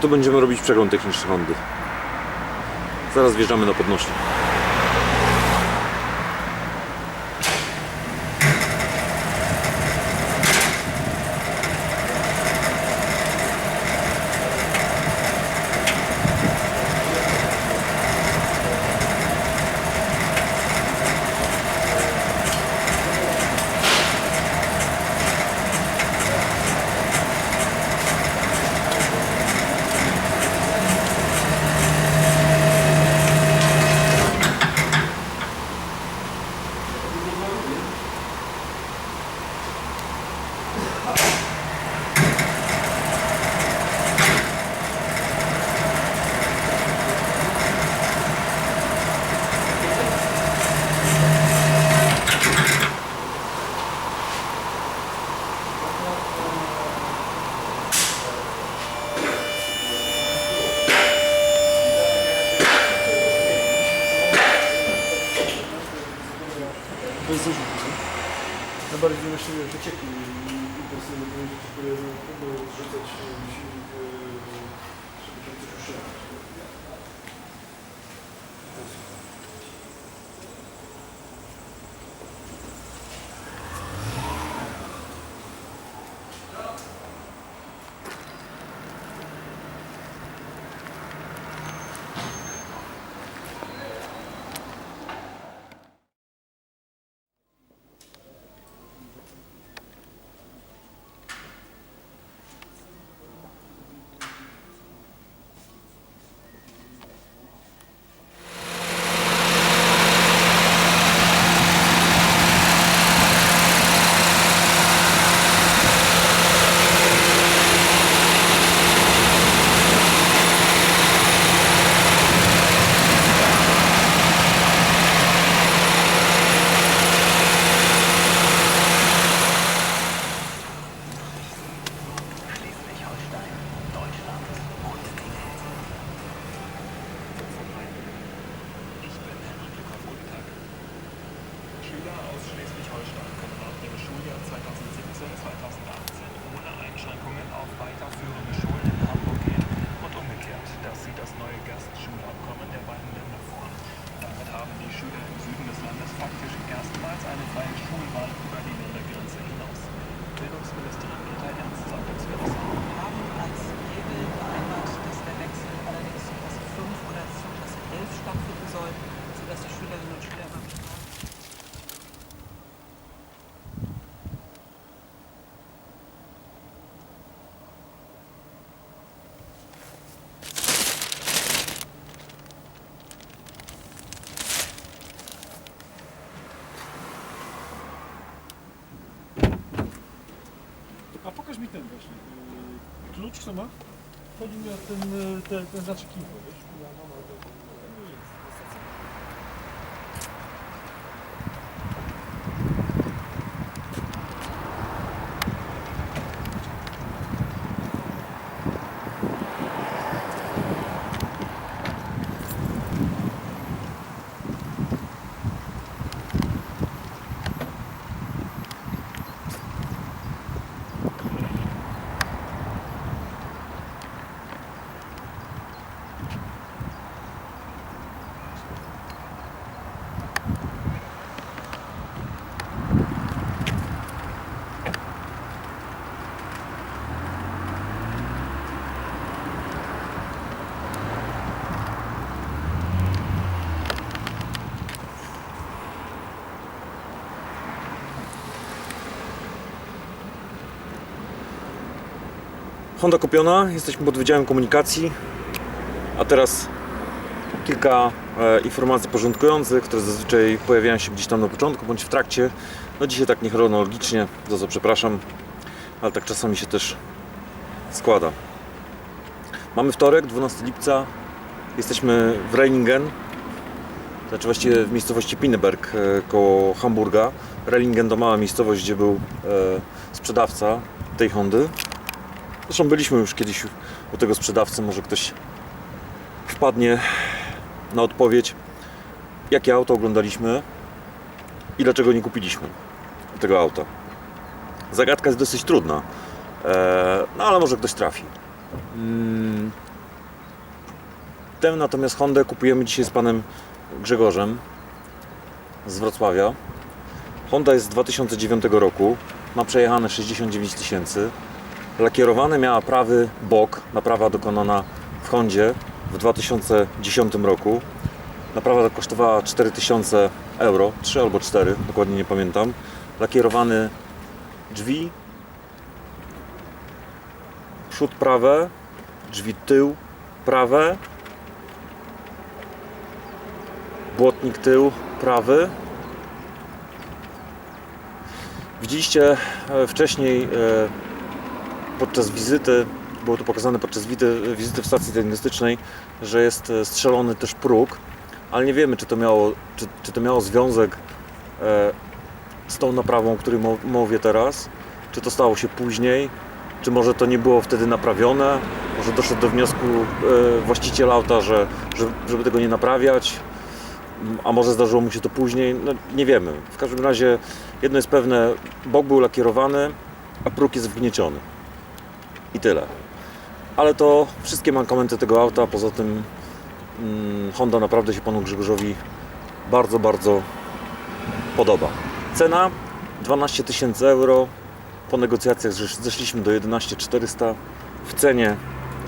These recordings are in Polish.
A tu będziemy robić przegląd techniczny Hondy. Zaraz wjeżdżamy na podnośnik. To jest zarzuty, co? Najbardziej właśnie wycieki intensywne powiedzieć, które mogą zrzucać silnik, e, żeby ten właśnie. y, Klucz co ma? Chodzi mi o ten, y, ten, ten znaczek info, wiesz? Ja mam, ale to- to nie jest. Honda kupiona, jesteśmy pod Wydziałem Komunikacji, a teraz kilka e, informacji porządkujących, które zazwyczaj pojawiają się gdzieś tam na początku bądź w trakcie. No dzisiaj tak niechronologicznie, za co przepraszam, ale tak czasami się też składa. Mamy wtorek, 12 lipca, jesteśmy w Reilingen, znaczy właściwie w miejscowości Pinneberg e, koło Hamburga. Reilingen to mała miejscowość, gdzie był e, sprzedawca tej Hondy. Zresztą byliśmy już kiedyś u tego sprzedawcy, może ktoś wpadnie na odpowiedź, jakie auto oglądaliśmy i dlaczego nie kupiliśmy tego auta. Zagadka jest dosyć trudna, e, no ale może ktoś trafi. Mm. Tę natomiast Hondę kupujemy dzisiaj z panem Grzegorzem z Wrocławia. Honda jest z 2009 roku, ma przejechane 69 tysięcy. Lakierowane miała prawy bok, naprawa dokonana w Hondzie w 2010 roku. Naprawa kosztowała 4000 euro, 3 albo 4, dokładnie nie pamiętam. Lakierowany drzwi, przód prawe, drzwi tył prawe, błotnik tył prawy. Widzieliście e, wcześniej e, podczas wizyty, było to pokazane podczas wizyty, w stacji diagnostycznej, że jest e, strzelony też próg, ale nie wiemy, czy to miało, czy, czy to miało związek e, z tą naprawą, o której mówię teraz, czy to stało się później, czy może to nie było wtedy naprawione, może doszedł do wniosku e, właściciel auta, że, że, żeby tego nie naprawiać, m, a może zdarzyło mu się to później, no nie wiemy. W każdym razie jedno jest pewne, bok był lakierowany, a próg jest wgnieciony. I tyle. Ale to wszystkie mankamenty tego auta, poza tym mm, Honda naprawdę się panu Grzegorzowi bardzo, bardzo podoba. Cena 12 tysięcy euro. Po negocjacjach zesz- zeszliśmy do 11 400 w cenie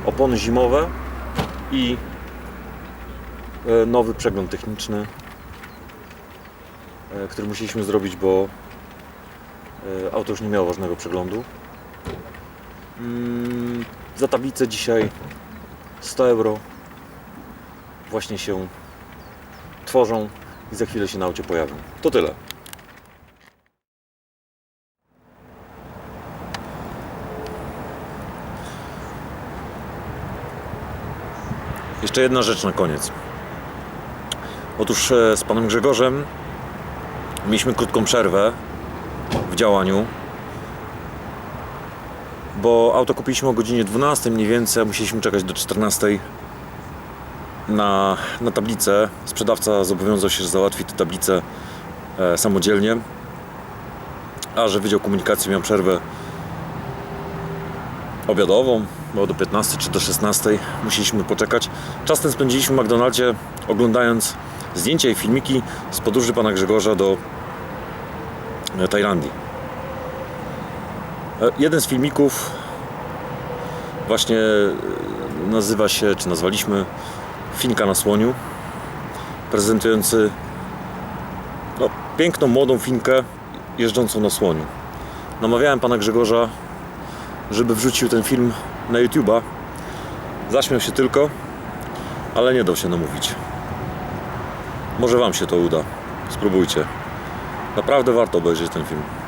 opony zimowe i e, nowy przegląd techniczny, e, który musieliśmy zrobić, bo e, auto już nie miało ważnego przeglądu. Mm, Za tablicę dzisiaj 100 euro właśnie się tworzą i za chwilę się na aucie pojawią. To tyle. Jeszcze jedna rzecz na koniec. Otóż e, z panem Grzegorzem mieliśmy krótką przerwę w działaniu, bo auto kupiliśmy o godzinie 12 mniej więcej, a musieliśmy czekać do 14 na, na tablicę. Sprzedawca zobowiązał się, że załatwi tę tablicę e, samodzielnie, a że Wydział Komunikacji miał przerwę obiadową, bo do 15 czy do 16 musieliśmy poczekać. Czas ten spędziliśmy w McDonaldzie oglądając zdjęcia i filmiki z podróży pana Grzegorza do e, Tajlandii. Jeden z filmików właśnie e, nazywa się, czy nazwaliśmy Finka na słoniu, prezentujący no, piękną, młodą Finkę jeżdżącą na słoniu. Namawiałem pana Grzegorza, żeby wrzucił ten film na YouTube'a. Zaśmiał się tylko, ale nie dał się namówić. Może wam się to uda. Spróbujcie. Naprawdę warto obejrzeć ten film.